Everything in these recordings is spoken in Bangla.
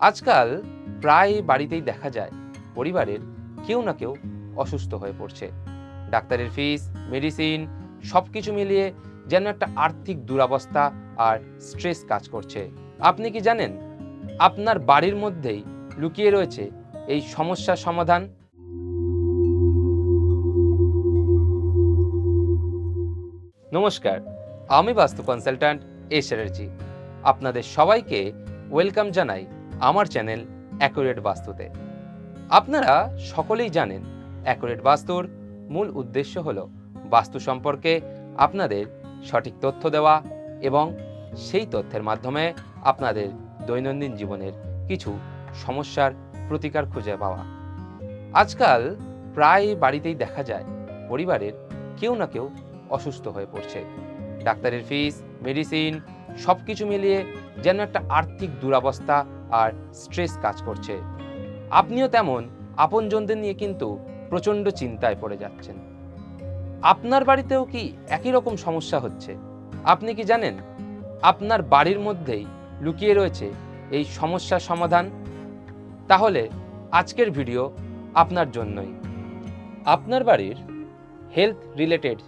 আজকাল প্রায় বাড়িতেই দেখা যায়, পরিবারের কেউ না কেউ অসুস্থ হয়ে পড়ছে। ডাক্তারের ফিস, মেডিসিন সব কিছু মিলিয়ে যেন একটা আর্থিক দুরাবস্থা আর স্ট্রেস কাজ করছে। আপনি কি জানেন, আপনার বাড়ির মধ্যেই লুকিয়ে রয়েছে এই সমস্যার সমাধান? নমস্কার, আমি বাস্তু কনসালট্যান্ট এ আপনাদের সবাইকে ওয়েলকাম জানাই আমার চ্যানেল অ্যাকুরেট বাস্তুতে। আপনারা সকলেই জানেন, অ্যাকুরেট বাস্তুর মূল উদ্দেশ্য হল বাস্তু সম্পর্কে আপনাদের সঠিক তথ্য দেওয়া এবং সেই তথ্যের মাধ্যমে আপনাদের দৈনন্দিন জীবনের কিছু সমস্যার প্রতিকার খুঁজে পাওয়া। আজকাল প্রায় বাড়িতেই দেখা যায়, পরিবারের কেউ না কেউ অসুস্থ হয়ে পড়ছে। ডাক্তারের ফিস, মেডিসিন সব কিছু মিলিয়ে যেন একটা আর্থিক দুরাবস্থা আর স্ট্রেস কাজ করছে। আপনিও তেমন, আপনজনদের নিয়ে কিন্তু প্রচণ্ড চিন্তায় পড়ে যাচ্ছেন। আপনার বাড়িতেও কি একই রকম সমস্যা হচ্ছে? আপনি কি জানেন? আপনার বাড়ির মধ্যেই লুকিয়ে রয়েছে এই সমস্যার সমাধান? তাহলে আজকের ভিডিও আপনার জন্যই। আপনার বাড়ির হেলথ রিলেটেড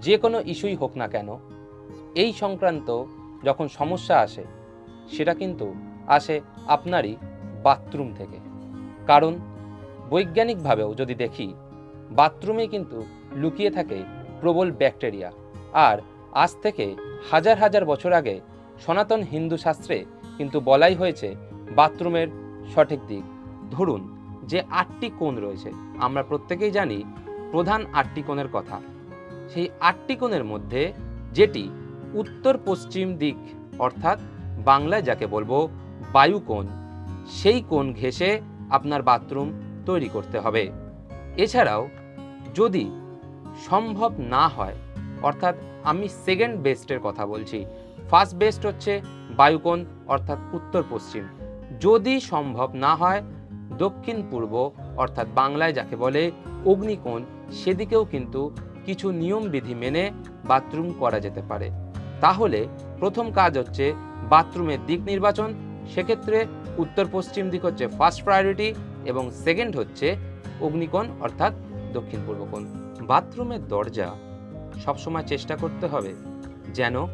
যে কোনো ইস্যুই হোক না কেন, এই সংক্রান্ত যখন সমস্যা আসে, সেটা কিন্তু আসে আপনারই বাথরুম থেকে। কারণ, বৈজ্ঞানিকভাবেও যদি দেখি, বাথরুমে কিন্তু লুকিয়ে থাকে প্রবল ব্যাকটেরিয়া। আর আজ থেকে হাজার হাজার বছর আগে সনাতন হিন্দু শাস্ত্রে কিন্তু বলাই হয়েছে বাথরুমের সঠিক দিক। ধরুন যে আটটি কোণ রয়েছে, আমরা প্রত্যেকেই জানি প্রধান আটটি কোণের কথা। সেই আটটি কোণের মধ্যে যেটি উত্তর পশ্চিম দিক, অর্থাৎ বাংলায় যাকে বলব বায়ুকোণ সেই কোণ ঘেঁষে আপনার বাথরুম তৈরি করতে হবে। এছাড়াও, যদি সম্ভব না হয়, অর্থাৎ আমি সেকেন্ড বেস্টের কথা বলছি ফার্স্ট বেস্ট হচ্ছে বায়ুকোণ অর্থাৎ উত্তর পশ্চিম। যদি সম্ভব না হয়, দক্ষিণ পূর্ব, অর্থাৎ বাংলায় যাকে বলে অগ্নিকোণ, সেদিকেও কিন্তু কিছু নিয়মবিধি মেনে বাথরুম করা যেতে পারে। তাহলে প্রথম কাজ হচ্ছে বাথরুমের দিক নির্বাচন সেক্ষেত্রে উত্তর পশ্চিম দিক হচ্ছে ফার্স্ট প্রায়োরিটি এবং সেকেন্ড হচ্ছে অগ্নিকোণ অর্থাৎ দক্ষিণ পূর্ব কোণ। বাথরুমের দরজা সবসময় চেষ্টা করতে হবে যেন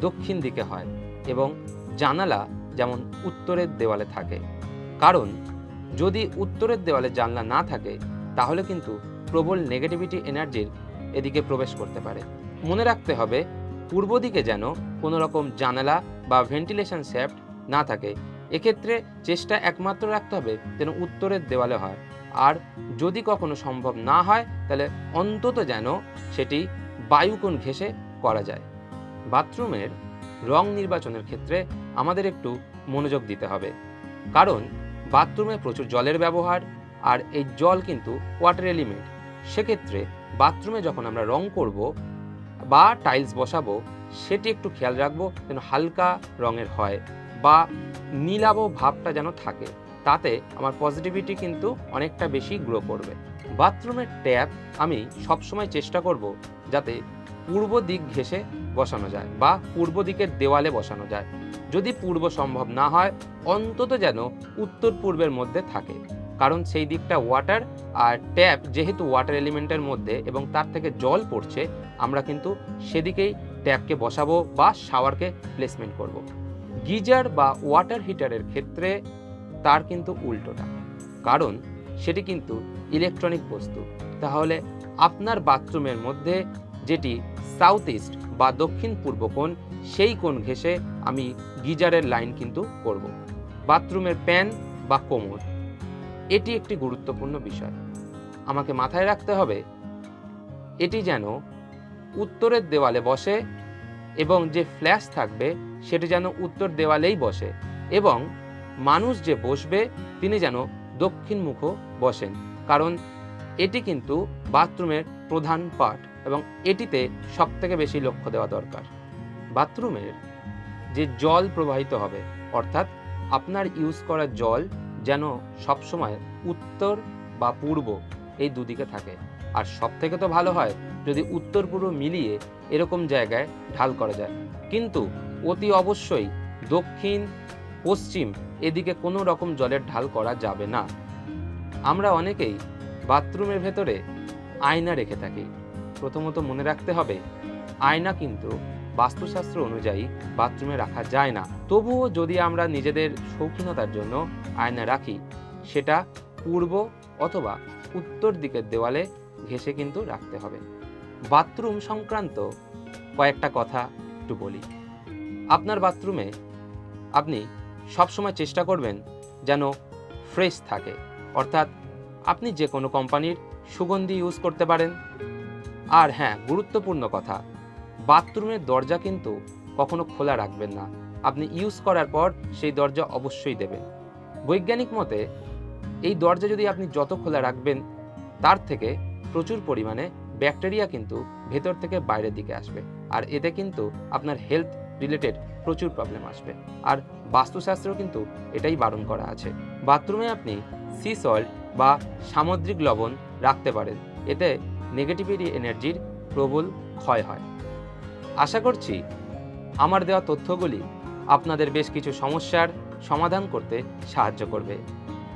দক্ষিণ দিকে হয় এবং জানালা যেমন উত্তরের দেওয়ালে থাকে। কারণ যদি উত্তরের দেওয়ালে জানলা না থাকে, তাহলে কিন্তু প্রবল নেগেটিভিটি এনার্জির এদিকে প্রবেশ করতে পারে। মনে রাখতে হবে, পূর্ব দিকে যেন কোনো রকম জানালা বা ভেন্টিলেশন শ্যাফট না থাকে। এক্ষেত্রে চেষ্টা একমাত্র রাখতে হবে যেন উত্তরের দেওয়ালে হয়। আর যদি কখনো সম্ভব না হয়, তাহলে অন্তত যেন সেটি বায়ুকোণ ঘেঁষে করা যায়। বাথরুমের রং নির্বাচনের ক্ষেত্রে আমাদের একটু মনোযোগ দিতে হবে। কারণ বাথরুমে প্রচুর জলের ব্যবহার, আর এই জল কিন্তু ওয়াটার এলিমেন্ট সেক্ষেত্রে বাথরুমে যখন আমরা রং করব বা টাইলস বসাবো, সেটি একটু খেয়াল রাখব যেন হালকা রঙের হয়। বা নীলাভ ভাবটা যেন থাকে, তাতে আমার পজিটিভিটি কিন্তু অনেকটা বেশি গ্রো করবে। বাথরুমের ট্যাপ আমি সবসময় চেষ্টা করব যাতে পূর্ব দিক ঘেঁষে বসানো যায় বা পূর্ব দিকের দেওয়ালে বসানো যায়। যদি পূর্ব সম্ভব না হয়, অন্তত যেন উত্তর পূর্বের মধ্যে থাকে। কারণ সেই দিকটা ওয়াটার আর ট্যাপ যেহেতু ওয়াটার এলিমেন্টের মধ্যে এবং তার থেকে জল পড়ছে, আমরা কিন্তু সেদিকেই ট্যাপকে বসাবো বা শাওয়ারকে প্লেসমেন্ট করব। গিজার বা ওয়াটার হিটারের ক্ষেত্রে তার কিন্তু উল্টোটা। কারণ সেটি কিন্তু ইলেকট্রনিক বস্তু। তাহলে আপনার বাথরুমের মধ্যে যেটি সাউথ ইস্ট বা দক্ষিণ পূর্ব কোণ, সেই কোণ ঘেঁষে আমি গিজারের লাইন কিন্তু করব। বাথরুমের প্যান বা কোমর, এটি একটি গুরুত্বপূর্ণ বিষয়। আমাকে মাথায় রাখতে হবে, এটি যেন উত্তরের দেওয়ালে বসে এবং যে ফ্ল্যাশ থাকবে, সেটি যেন উত্তর দেওয়ালেই বসে এবং মানুষ যে বসবে, তিনি যেন দক্ষিণ মুখ বসেন। কারণ এটি কিন্তু বাথরুমের প্রধান পার্ট এবং এটিতে সব থেকে বেশি লক্ষ্য দেওয়া দরকার। বাথরুমের যে জল প্রবাহিত হবে, অর্থাৎ আপনার ইউজ করা জল যেন সবসময় উত্তর বা পূর্ব এই দুদিকে থাকে। আর সব থেকে তো ভালো হয় যদি উত্তর পূর্ব মিলিয়ে এরকম জায়গায় ঢাল করা যায়। কিন্তু অতি অবশ্যই দক্ষিণ, পশ্চিম এদিকে কোনো রকম জলের ঢাল করা যাবে না। আমরা অনেকেই বাথরুমের ভেতরে আয়না রেখে থাকি। প্রথমত মনে রাখতে হবে, আয়না কিন্তু বাস্তুশাস্ত্র অনুযায়ী বাথরুমে রাখা যায় না। তবুও যদি আমরা নিজেদের শৌখিনতার জন্য আয়না রাখি, সেটা পূর্ব অথবা উত্তর দিকের দেওয়ালে ঘেঁষে কিন্তু রাখতে হবে। বাথরুম সংক্রান্ত কয়েকটা কথা একটু বলি। আপনার বাথরুমে আপনি সবসময় চেষ্টা করবেন যেন ফ্রেশ থাকে, অর্থাৎ আপনি যে কোনো কোম্পানির সুগন্ধি ইউজ করতে পারেন। আর হ্যাঁ গুরুত্বপূর্ণ কথা, বাথরুমের দরজা কিন্তু কখনো খোলা রাখবেন না। আপনি ইউজ করার পর সেই দরজা অবশ্যই দেবেন। বৈজ্ঞানিক মতে, এই দরজা যদি আপনি যত খোলা রাখবেন, তার থেকে প্রচুর পরিমাণে ব্যাকটেরিয়া কিন্তু ভেতর থেকে বাইরের দিকে আসবে। আর এতে কিন্তু আপনার হেলথ রিলেটেড প্রচুর প্রবলেম আসবে। আর বাস্তুশাস্ত্রেও কিন্তু এটাই বারণ করা আছে। বাথরুমে আপনি সি সল্ট বা সামুদ্রিক লবণ রাখতে পারেন। এতে নেগেটিভিটি এনার্জির প্রবল ক্ষয় হয়। আশা করছি আমার দেওয়া তথ্যগুলি আপনাদের বেশ কিছু সমস্যার সমাধান করতে সাহায্য করবে।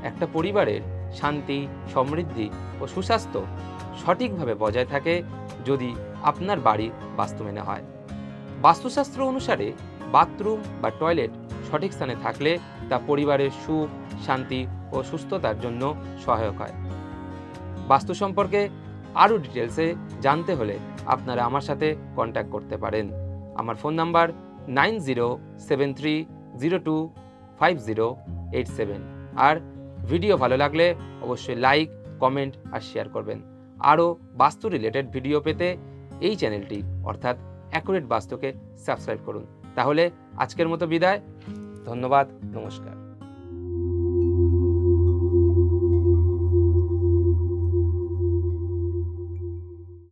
একটা পরিবারের শান্তি, সমৃদ্ধি ও সুস্বাস্থ্য সঠিকভাবে বজায় থাকে যদি আপনার বাড়ি বাস্তু মেনে হয়। বাস্তুশাস্ত্র অনুসারে বাথরুম বা টয়লেট সঠিক স্থানে থাকলে তা পরিবারের সুখ, শান্তি ও সুস্থতার জন্য সহায়ক হয়। বাস্তু সম্পর্কে আরও ডিটেলসে জানতে হলে আপনারা আমার সাথে কন্ট্যাক্ট করতে পারেন। আমার phone number nine zero seven three zero two five zero eight seven. আর ভিডিও ভালো লাগলে অবশ্যই লাইক, কমেন্ট আর শেয়ার করবেন। আরও বাস্তু রিলেটেড ভিডিও পেতে এই চ্যানেলটি অর্থাৎ অ্যাকুরেট বাস্তুকে সাবস্ক্রাইব করুন। তাহলে আজকের মতো বিদায়। ধন্যবাদ, নমস্কার।